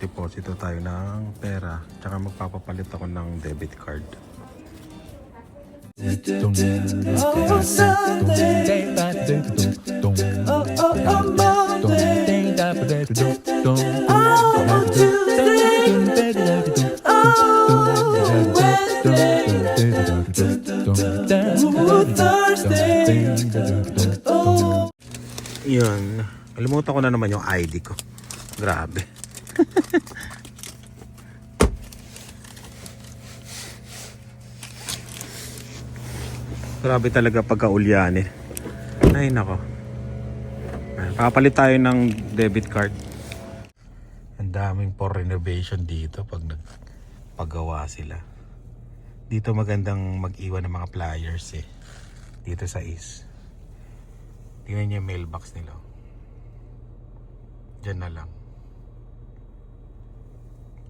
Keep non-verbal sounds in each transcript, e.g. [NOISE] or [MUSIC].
Magdeposito tayo ng pera. Tsaka magpapapalit ako ng debit card. Yun. Kalimutan ko na naman yung ID ko. Grabe. [LAUGHS] Grabe talaga pagka-ulyanin. Ay, nako. Papalit tayo ng debit card. Ang daming for renovation dito pag nagpagawa sila. Dito magandang mag-iwan ng mga flyers eh. Dito sa is. Tingnan niyo yung mailbox nila. Diyan na lang.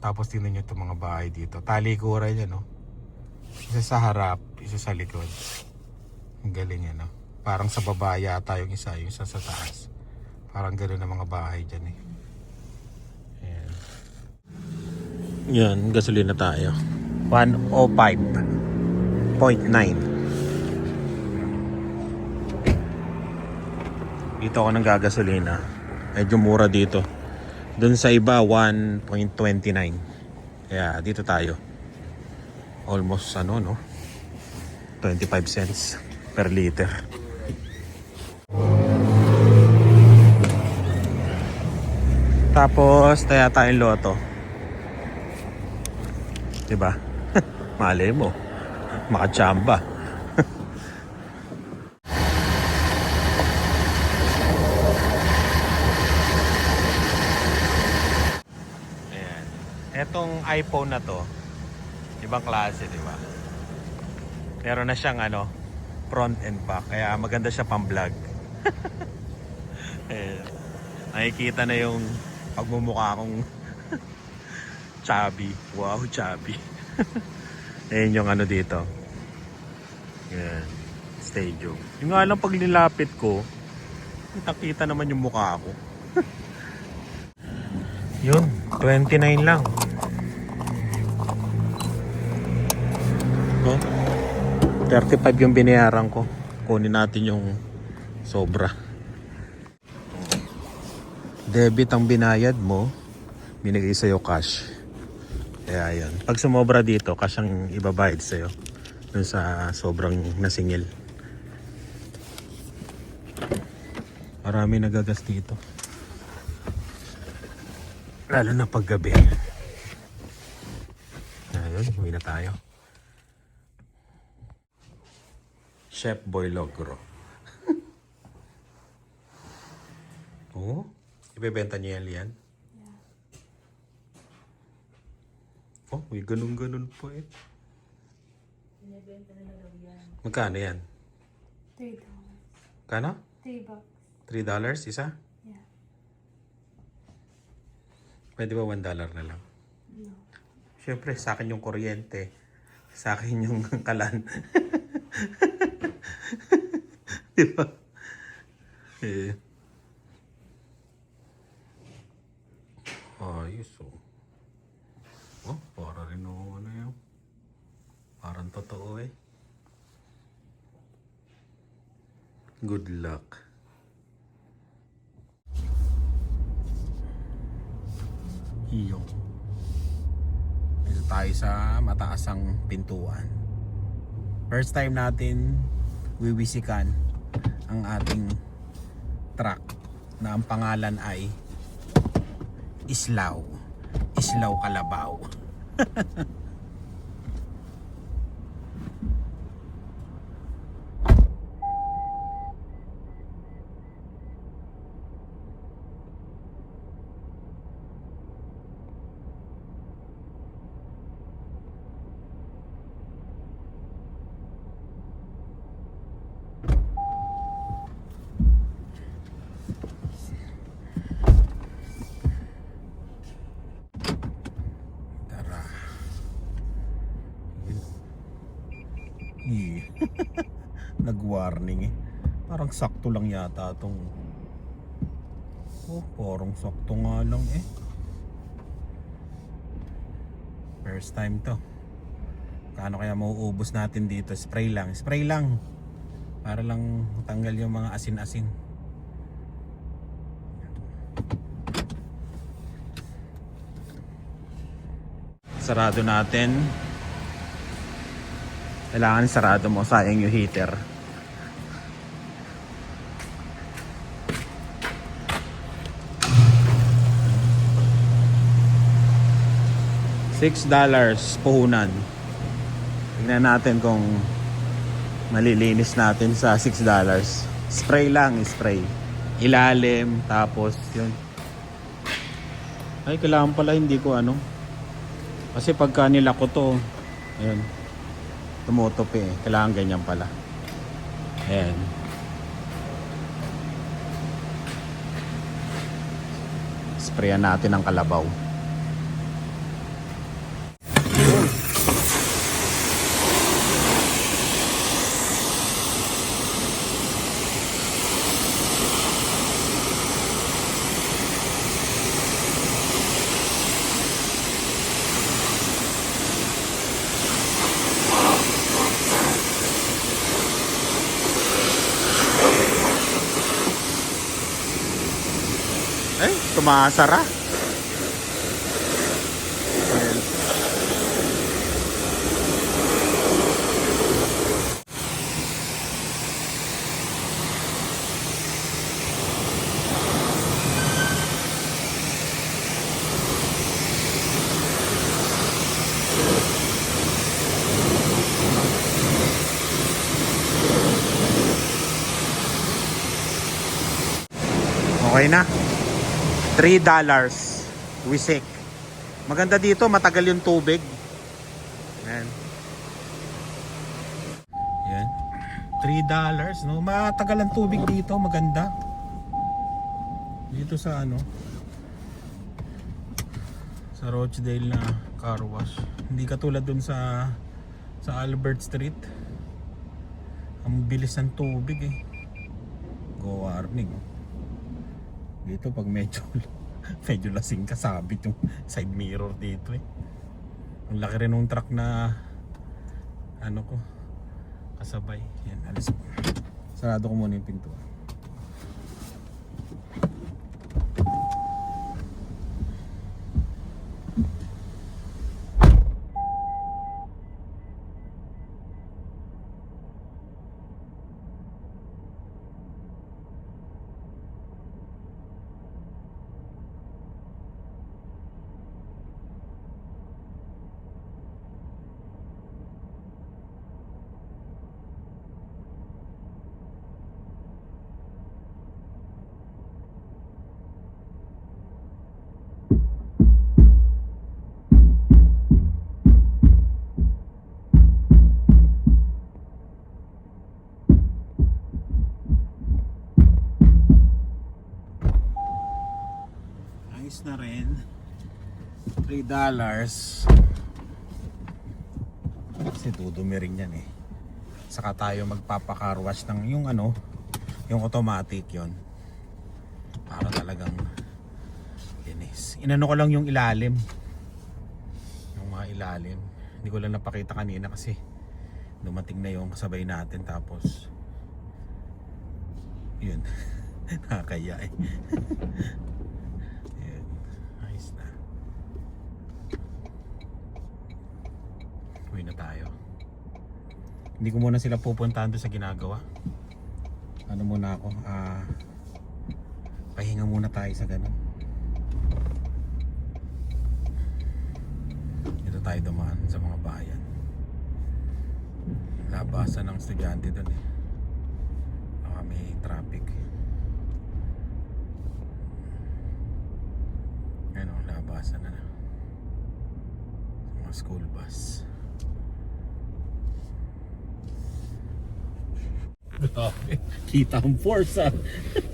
Tapos tingnan niyo itong mga bahay dito. Talikuran niya, no? Isa sa harap, isa sa likod. Ang galing yan, no? Parang sa baba yata yung isa, yung isa sa taas. Parang gano'n ang mga bahay dyan, eh. Ayan. Yan, gasolina tayo. 105.9 Dito ako nang gagasolina. Medyo mura dito. Doon sa iba, 1.29. Kaya dito tayo. Almost ano, no? 25 cents per liter. Tapos, taya tayong loto. Diba? [LAUGHS] Malay mo. Makachamba. Ayan. Etong iPhone na to, ibang klase, di ba? Meron na siyang ano, front and back. Kaya maganda siya pang vlog. [LAUGHS] Ayan. Nakikita na yung pagmumukha kong [LAUGHS] chubby. Wow, chubby. [LAUGHS] Ayan yung ano dito. Ayan. Stadium. Yung nga lang pag nilapit ko, nakita naman yung mukha ko. Yun, 29 lang. 35 yung binayaran ko. Kunin natin yung sobra. Debit ang binayad mo, binigay sa'yo cash. Kaya yan. Pag sumobra dito, cash ang ibabayad sa'yo. Dun sa sobrang nasingil. Marami nagagas dito. Lalo na paggabi. Ayun, uwi na tayo. Chef Boy Logro. [LAUGHS] Oo? Ibebenta niyo yan, Lian? Oh, may ganun-ganun po eh. Magkano yan? Three dollars. Kano? Three bucks. $3 dollars isa? Yeah. Pwede ba $1 dollar na lang? No. Siyempre, sa akin yung kuryente. Sa akin yung [LAUGHS] kalan. [LAUGHS] [LAUGHS] Di ba? Eh. Ayos oh. Oh, para rin oh, ano yun. Parang totoo eh. Good luck. Iyong. Dito tayo sa mataasang pintuan. First time natin wiwisikan ang ating truck na ang pangalan ay Islaw. Islaw Kalabaw. [LAUGHS] Tara. Eh. Nag-warning eh. Parang sakto lang yata tong Oh, parang sakto nga lang eh. First time to. Kano kaya mauubos natin dito? Spray lang. Spray lang. Para lang tanggal yung mga asin-asin. Sarado natin. Kailangan sarado mo. Sayang yung heater. Six dollars puhunan. Tignan natin kung malilinis natin sa 6 dollars. Spray lang, spray. Ilalim, tapos yun. Ay, kailangan pala hindi ko ano. Kasi pagka nila ko to, ayun, tumutupi eh. Kailangan ganyan pala. Ayan. Sprayan natin ang kalabaw. Tumasara. Ayan. Okay na. 3 dollars wisik. Maganda dito, matagal yung tubig. Yan. Yan. 3 dollars, no? Matagal ang tubig dito, maganda. Dito sa ano? Sa Rochdale na car wash. Hindi katulad dun sa sa Albert Street. Ang bilis ng tubig eh. Go warning. Dito pag medyo [LAUGHS] medyo lasing ka sabit yung side mirror dito eh. Ang laki rin ng truck na ano ko kasabay. Yan, alis. Sarado ko muna yung pintuan. Ayos na rin. 3 dollars. Kasi tudumi rin yan eh. Saka tayo magpapakarwash ng yung ano, yung automatic yon Para talagang linis. Inano ko lang yung ilalim. Yung mga ilalim. Hindi ko lang napakita kanina kasi dumating na yung kasabay natin tapos yun. [LAUGHS] Nakakaya eh. [LAUGHS] Ayan. Ayos na. Uwi na tayo. Hindi ko muna sila pupuntahan doon sa ginagawa. Ano muna ako? Ah, pahinga muna tayo sa ganun. Dito tayo dumaan sa mga bayan. Labasan ng estudyante doon eh. Baka may traffic. Ano, labasan na na. Mga school bus. Grabe. Kita ang force ah.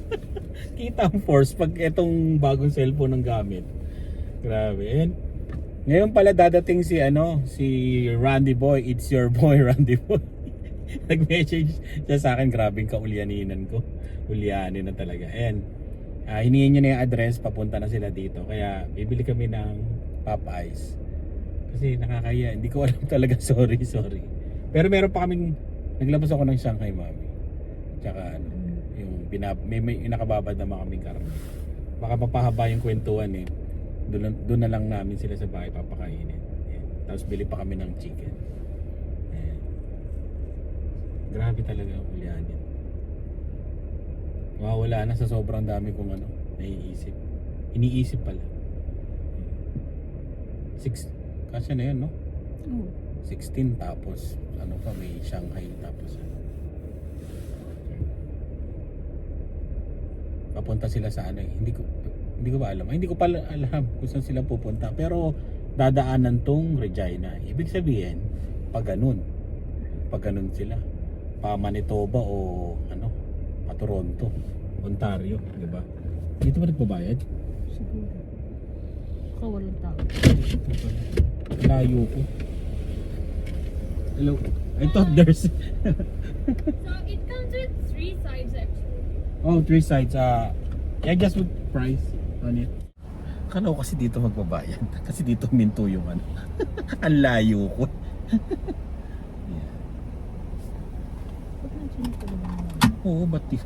[LAUGHS] Kita ang force pag itong bagong cellphone ang gamit. Grabe. Ayan. Ngayon pala dadating si ano, si Randy Boy. It's your boy [LAUGHS] Randy Boy. Nag-message siya sa akin, grabing kaulianinan ko. Ulyanin na talaga. Ayan. Ah, hinihin niya na yung address, papunta na sila dito. Kaya bibili kami ng Popeyes. Kasi nakakaya. Hindi ko alam [LAUGHS] talaga. Sorry, sorry. Pero meron pa kaming... Naglabas ako ng Shanghai, mami. Tsaka ano, yung pinap, may, may nakababad naman kaming karne. Baka papahaba yung kwentuhan eh. Doon, doon na lang namin sila sa bahay papakainin. Ayan. Tapos bili pa kami ng chicken. Ayan. Grabe talaga ang ulyanin. Mawawala na sa sobrang dami kong ano, naiisip. Iniisip pala. Six, kasi na yun, no? Oo. 16 tapos ano pa may Shanghai tapos ano. Papunta sila sa ano eh. Hindi ko hindi ko ba alam. Ay, hindi ko pala alam kung saan sila pupunta. Pero dadaanan tong Regina. Ibig sabihin, pag ganun. Pag ganun sila. Pa Manitoba o ano, pa Toronto, Ontario, di ba? Dito ba nagbabayad? Siguro. Baka walang tao. Layo ko. Hello. I thought there's [LAUGHS] So it comes with three sides actually. Oh, three sides. Uh, yeah, just with price on it. Kala ko kasi dito magbabayad. [LAUGHS] Kasi dito minto yung ano. [LAUGHS] Ang layo ko. [LAUGHS] yeah. Oo, ba't di?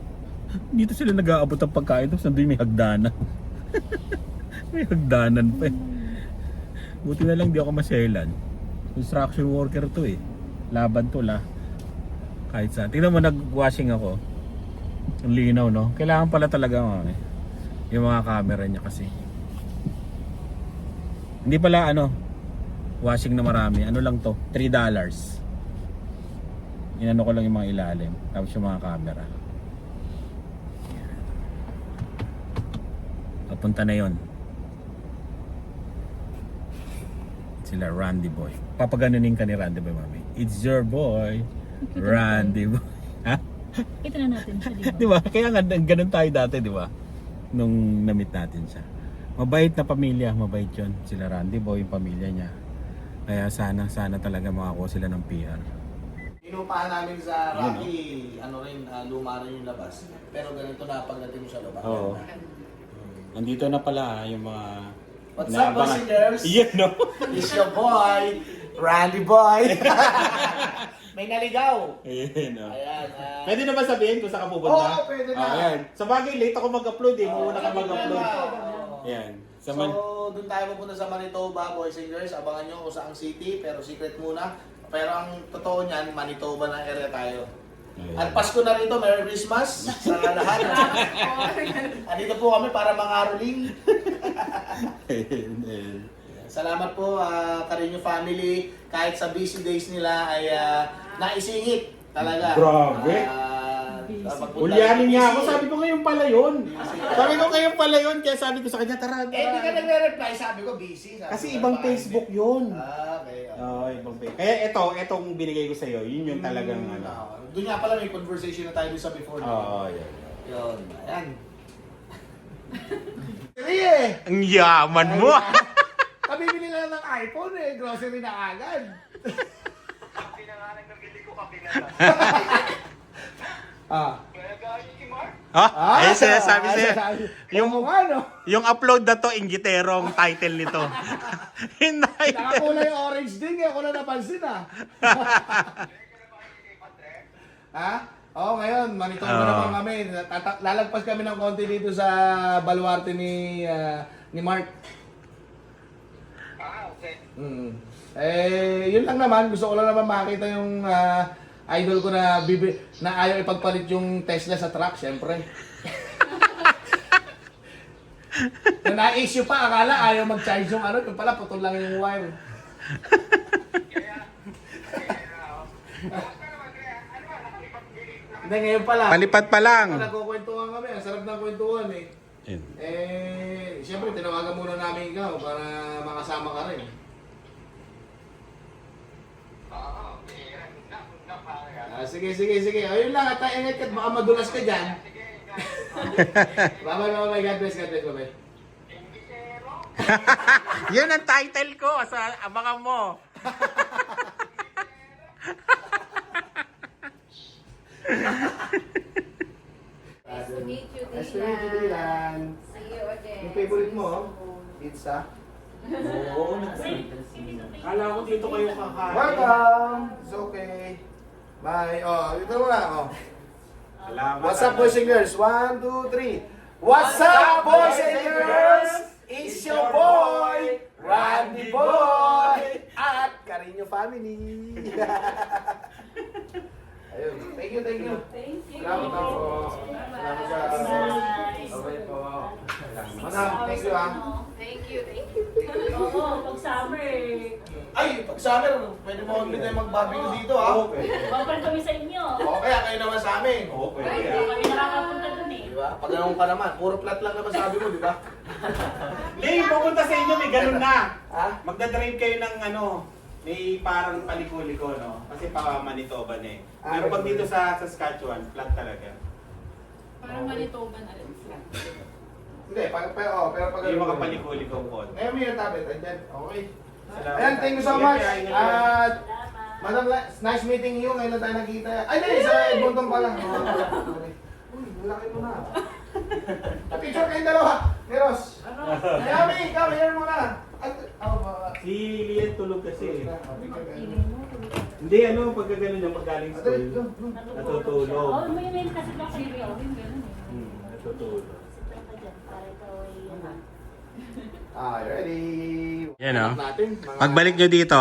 Dito sila nag-aabot ng pagkain tapos nandun may hagdanan. may hagdanan pa eh. Buti na lang di ako maselan. Construction worker to eh. Laban to la. Kahit saan. Tingnan mo nag-washing ako. Ang linaw no. Kailangan pala talaga eh, yung mga camera niya kasi. Hindi pala ano washing na marami. Ano lang to? 3 dollars. Inano ko lang yung mga ilalim. Tapos yung mga camera. Papunta na yon. Sila Randy Boy. Papaganunin ka ni Randy Boy, mami. It's your boy, [LAUGHS] Randy Boy. Ha? Kita na natin siya, di ba? [LAUGHS] di ba? Kaya nga ganun tayo dati, di ba? Nung na-meet natin siya. Mabait na pamilya, mabait yun. Sila Randy Boy, yung pamilya niya. Kaya sana, sana talaga makakuha sila ng PR. Inupahan namin sa Rocky, ano rin, ah, luma rin yung labas. Pero ganito na pagdating mo sa labas. Oo. Nandito na pala ah, yung mga... What's up, boys and girls? Yan, no? It's your boy, Randy Boy. [LAUGHS] May naligaw. Ayan, no? Ayan. ah, Pwede na ba sabihin kung saan ka pupunta? Oo, pwede na. Ah, ayan. Sa bagay, late ako mag-upload eh. Muna ka mag-upload. Ayan. Sa So, man... doon tayo pupunta sa Manitoba, boys and girls. Abangan nyo kung saang city, pero secret muna. Pero ang totoo niyan, Manitoba na area tayo. At Pasko na rito, Merry Christmas sa lahat. [LAUGHS] Andito po kami para mangaroling. Ayan, ayan. Salamat po, uh, Carino family. Kahit sa busy days nila ay ah, naisingit talaga. Grabe. Ah, pagpunta Ulyanin niya ako. Sabi ko ngayon pala yun. Sabi ko ngayon pala yun. Kaya sabi ko sa kanya, tara, Eh, di ka tara. nagre-reply. Sabi ko, busy. Sabi Kasi ko, ibang baka Facebook hindi. yun. Ah, okay. Oo, ibang Facebook. Kaya ito, itong binigay ko sa'yo, yun yung talagang ano. Ah, doon nga pala may conversation na tayo sa before. Oo, yun. Yun, ayan. [LAUGHS] Sige eh! Ang yaman mo! Kabibili lang ng iPhone eh. Grocery na agad. [LAUGHS] ah. Ha? Ayun siya, sabi ah, siya. sabi- Yung, Oo nga, no? yung upload na to, ingiterong title nito. [LAUGHS] title. Nakakulay orange din eh. Ako na napansin ah. [LAUGHS] ha? Oo, ngayon, manito Oo. na naman kami. Tata- lalagpas kami ng konti dito sa baluarte ni ah, ni Mark. Ah, okay. Mm. Eh, yun lang naman. Gusto ko lang naman makita yung ah, idol ko na bibi na ayaw ipagpalit yung Tesla sa truck, syempre. [LAUGHS] na na-issue pa, akala ayaw mag-charge yung ano, yung pala putol lang yung wire. [LAUGHS] Hindi, ngayon pala. Palipat pa lang. Nagkukwentuhan kami, ang sarap ng kwentuhan eh. Yun. Eh, siyempre, tinawagan muna namin ikaw para makasama ka rin. Ah, sige, sige, sige. Ayun lang, at ingat ka, baka madulas ka dyan. [LAUGHS] bye-bye, bye-bye. God bless, God bless, bye-bye. [LAUGHS] Yun ang title ko sa abangan mo. Nice to meet you, Nice to meet you, Dylan. See you again. Yung favorite mo, oh? Pizza. Oo, Kala ko dito kayo kakain. Welcome! It's okay. Bye. Oh, dito muna. Oh. Salamat. What's up, boys and girls? One, two, three. What's up, boys and girls? It's your boy, Randy Boy, at Carino Family. [LAUGHS] Ayun. Thank you, thank you. Thank you. Salamat po. Salamat sa... Okay po. Manang, thank you ah. Thank you, thank you. Oo, pag summer. Ay, pag summer, pwede mo kami tayo magbabino dito ah. Okay. Babal kami sa inyo. O kaya kayo naman sa amin. Okay. Hindi kami nakakapunta dun eh. Di ba? Pag ganun ka naman, puro flat lang naman sabi mo, di ba? [LAUGHS] Lee, pupunta sa inyo, may ganun na. Ha? Magdadrive kayo ng ano, may parang paliko-liko, no? Kasi pa Manitoba na eh. Pero pag dito sa Saskatchewan, flat talaga. Parang Manitoba na rin. Hindi, pag, pero, oh, pero pag Yung mga paliko-liko po. Ngayon mo yung tablet, andyan. Okay. Salamat. Ayan, thank you so much. At. Madam, nice meeting you. Ngayon na tayo nagkita. Ay, hindi, sa Edmonton pa lang. Uy, laki mo na. Picture kayong dalawa. Neros. Ano? Yami, ikaw, here mo na. Oh, Si Lian tulog kasi. kayo. Hindi, ano, pagka ganun yung paggaling At, school. Natutulog. Oo, may mail kasi sa iyo. Hmm, natutulog. Lang ka dyan para ikaw ay. Ah, ready. Yan, oh. Natin, mga- Pagbalik nyo dito,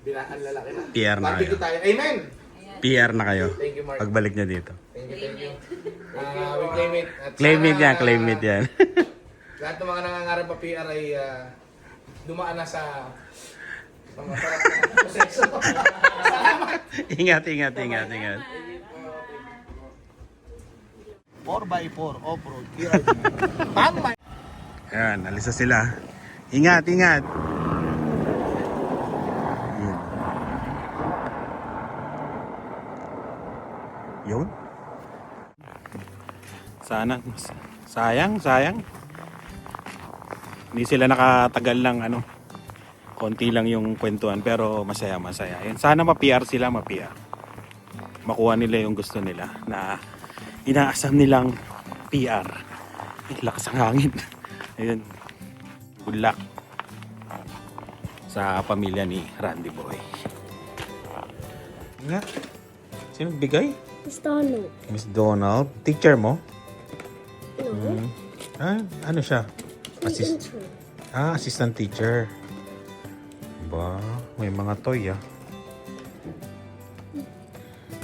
Binaan lalaki na. PR na kayo. tayo. Amen. PR na kayo. Thank you, Mark. Pagbalik nyo dito. Thank you, thank you. Ah, we claim it. At Claim it sana, yan, claim it yan. [LAUGHS] Lahat ng mga nangangarap pa PR ay ah, dumaan na sa mga sarap na [LAUGHS] proseso. Salamat. [LAUGHS] ingat, ingat, ingat, ingat. 4x4 off-road PR. Ayan, alis na sila. Ingat, ingat. Yun. Yun. Sana. Sayang, sayang. Hindi sila nakatagal lang ano. Konti lang yung kwentuhan pero masaya, masaya. Yun. Sana ma-PR sila, ma-PR. Makuha nila yung gusto nila na inaasam nilang PR. Ay, lakas ang hangin. Ayun. Good luck sa pamilya ni Randy Boy. Nga. Sino bigay? Miss Donald. Miss Donald. Teacher mo? No. Hmm. Ah, ano siya? Assist intern. ah, assistant teacher. Ba, may mga toy ah.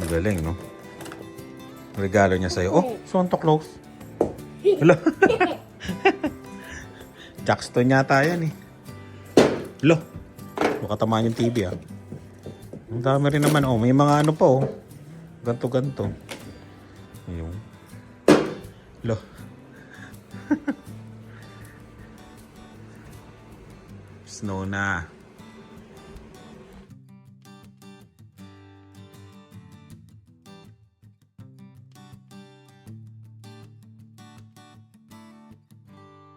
Magaling, no? Regalo niya sa'yo. Oh, Santa Claus. [LAUGHS] Hello. [LAUGHS] Jackstone yata yan eh. Lo. Baka tamaan yung TV ah. Ang dami rin naman. Oh, may mga ano pa oh. Ganto ganto. Ayun. Lo. [LAUGHS] Snow na.